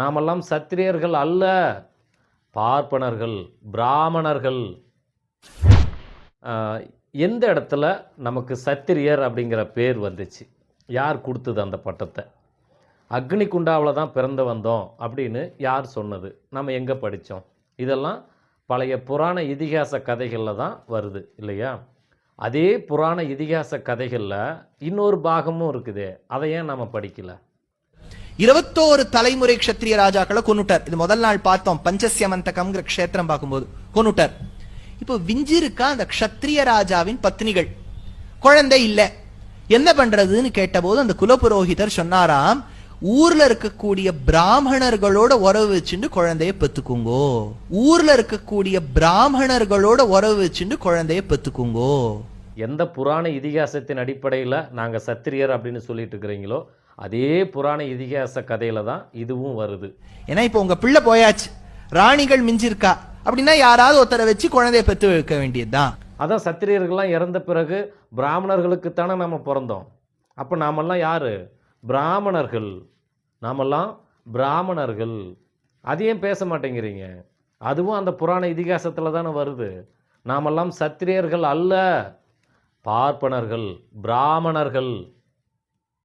நாமெல்லாம் சத்திரியர்கள் அல்ல. பார்ப்பனர்கள் பிராமணர்கள். எந்த இடத்துல நமக்கு சத்திரியர் அப்படிங்கிற பேர் வந்துச்சு? யார் கொடுத்தது அந்த பட்டத்தை? அக்னி குண்டாவில் தான் பிறந்து வந்தோம் அப்படின்னு யார் சொன்னது? நம்ம எங்கே படித்தோம்? இதெல்லாம் பழைய புராண இதிகாச கதைகளில் தான் வருது இல்லையா? அதே புராண இதிகாச கதைகளில் இன்னொரு பாகமும் இருக்குது. அதை ஏன் நம்ம படிக்கலை? இருபத்தோரு தலைமுறை கஷத்திரிய ராஜாக்களை கொன்னுட்டார். இது முதல் நாள் பார்த்தோம். பஞ்சசியமந்தகம்ங்கிற க்ஷேத்திரம் பார்க்கும்போது கொன்னுட்டார். இப்போ விஞ்சிருக்கா அந்த க்ஷத்ரிய ராஜாவின் பத்னிகள்? குழந்தை இல்லை. என்ன பண்றதுன்னு கேட்டபோது அந்த குலபுரோகிதர் சொன்னாராம் ஊர்ல இருக்கக்கூடிய பிராமணர்களோட உறவு வச்சுட்டு குழந்தைய பெத்துக்குங்கோ. ஊர்ல இருக்கக்கூடிய பிராமணர்களோட உறவு வச்சுட்டு குழந்தைய பெத்துக்குங்கோ. எந்த புராண இதிகாசத்தின் அடிப்படையில் நாங்கள் சத்திரியர் அப்படின்னு சொல்லிட்டு இருக்கிறீங்களோ அதே புராண இதிகாச கதையில் தான் இதுவும் வருது. ஏன்னா இப்போ உங்க பிள்ளை போயாச்சு. ராணிகள் மிஞ்சிருக்கா? அப்படின்னா யாராவது ஒருத்தரை வச்சு குழந்தைய பெத்து வைக்க வேண்டியதுதான். அதான் சத்திரியர்கள்லாம் இறந்த பிறகு பிராமணர்களுக்குத்தானே நம்ம பிறந்தோம். அப்போ நாமெல்லாம் யார்? பிராமணர்கள். நாமெல்லாம் பிராமணர்கள். அது ஏன் பேச மாட்டேங்கிறீங்க? அதுவும் அந்த புராண இதிகாசத்தில் தானே வருது. நாமெல்லாம் சத்திரியர்கள் அல்ல. பார்ப்பனர்கள் பிராமணர்கள்.